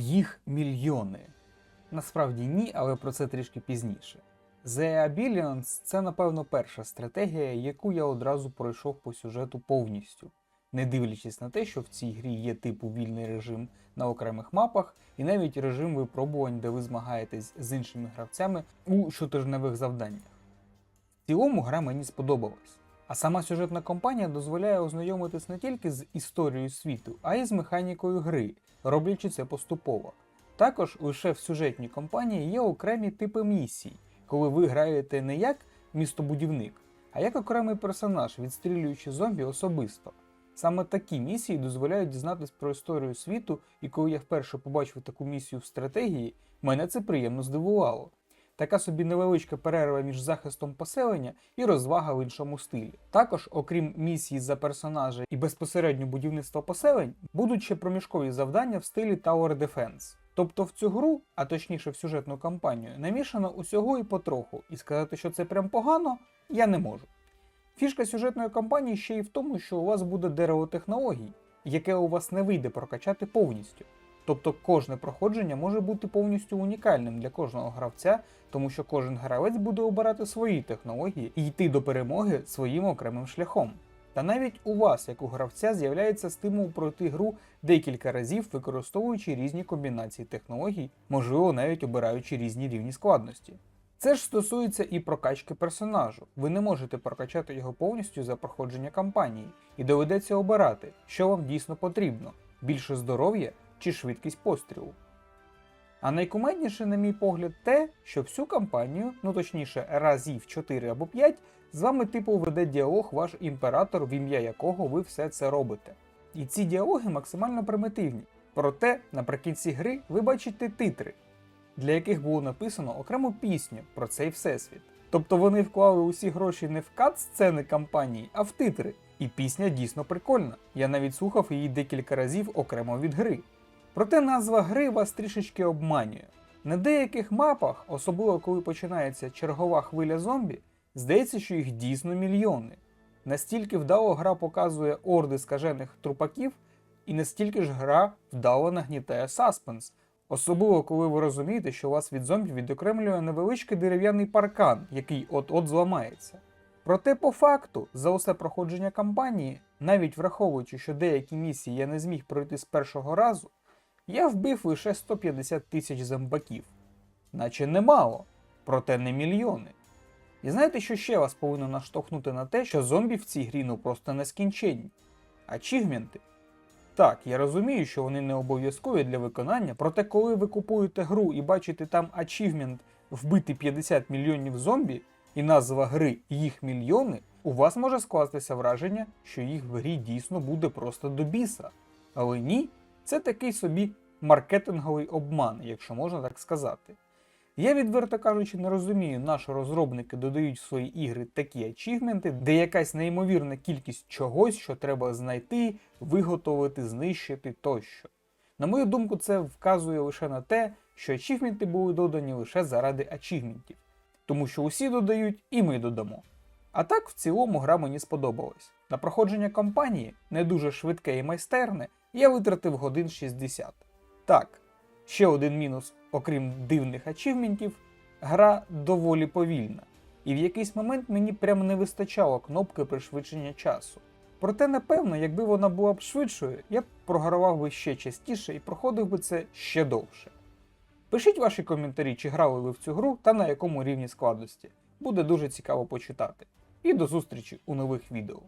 Їх мільйони. Насправді ні, але про це трішки пізніше. The Billions – це, напевно, перша стратегія, яку я одразу пройшов по сюжету повністю, не дивлячись на те, що в цій грі є типу вільний режим на окремих мапах, і навіть режим випробувань, де ви змагаєтесь з іншими гравцями у щотижневих завданнях. В цілому гра мені сподобалась. А сама сюжетна кампанія дозволяє ознайомитись не тільки з історією світу, а й з механікою гри, роблячи це поступово. Також лише в сюжетній кампанії є окремі типи місій, коли ви граєте не як містобудівник, а як окремий персонаж, відстрілюючи зомбі особисто. Саме такі місії дозволяють дізнатись про історію світу, і коли я вперше побачив таку місію в стратегії, мене це приємно здивувало. Така собі невеличка перерва між захистом поселення і розвага в іншому стилі. Також, окрім місії за персонажа і безпосередньо будівництва поселень, будуть ще проміжкові завдання в стилі Tower Defense. Тобто в цю гру, а точніше в сюжетну кампанію, намішано усього і потроху, і сказати, що це прям погано, я не можу. Фішка сюжетної кампанії ще й в тому, що у вас буде дерево технологій, яке у вас не вийде прокачати повністю. Тобто кожне проходження може бути повністю унікальним для кожного гравця, тому що кожен гравець буде обирати свої технології і йти до перемоги своїм окремим шляхом. Та навіть у вас, як у гравця, з'являється стимул пройти гру декілька разів, використовуючи різні комбінації технологій, можливо, навіть обираючи різні рівні складності. Це ж стосується і прокачки персонажу. Ви не можете прокачати його повністю за проходження кампанії, і доведеться обирати, що вам дійсно потрібно: більше здоров'я чи швидкість пострілу. А найкумедніше, на мій погляд, те, що всю кампанію, ну точніше, разів 4 або 5, з вами типу веде діалог ваш імператор, в ім'я якого ви все це робите. І ці діалоги максимально примітивні. Проте наприкінці гри ви бачите титри, для яких було написано окрему пісню про цей всесвіт. Тобто вони вклали усі гроші не в кат сцени кампанії, а в титри. І пісня дійсно прикольна. Я навіть слухав її декілька разів окремо від гри. Проте назва гри вас трішечки обманює. На деяких мапах, особливо коли починається чергова хвиля зомбі, здається, що їх дійсно мільйони. Настільки вдало гра показує орди скажених трупаків, і настільки ж гра вдало нагнітає саспенс, особливо коли ви розумієте, що вас від зомбі відокремлює невеличкий дерев'яний паркан, який от-от зламається. Проте, по факту, за усе проходження кампанії, навіть враховуючи, що деякі місії я не зміг пройти з першого разу, я вбив лише 150 тисяч зомбаків. Наче немало, проте не мільйони. І знаєте, що ще вас повинно наштовхнути на те, що зомбі в цій грі ну просто нескінченні. Ачівменти. Так, я розумію, що вони не обов'язкові для виконання, проте коли ви купуєте гру і бачите там ачівмент вбити 50 мільйонів зомбі, і назва гри їх мільйони, у вас може скластися враження, що їх в грі дійсно буде просто до біса. Але ні, це такий собі маркетинговий обман, якщо можна так сказати. Я, відверто кажучи, не розумію, на що розробники додають в свої ігри такі ачівменти, де якась неймовірна кількість чогось, що треба знайти, виготовити, знищити тощо. На мою думку, це вказує лише на те, що ачівменти були додані лише заради ачівментів, тому що усі додають і ми додамо. А так, в цілому, гра мені сподобалась. На проходження кампанії, не дуже швидке і майстерне, я витратив годин 60. Так, ще один мінус, окрім дивних ачівментів, гра доволі повільна, і в якийсь момент мені прямо не вистачало кнопки пришвидшення часу. Проте, напевно, якби вона була б швидшою, я б програвав би ще частіше і проходив би це ще довше. Пишіть ваші коментарі, чи грали ви в цю гру та на якому рівні складності. Буде дуже цікаво почитати. І до зустрічі у нових відео.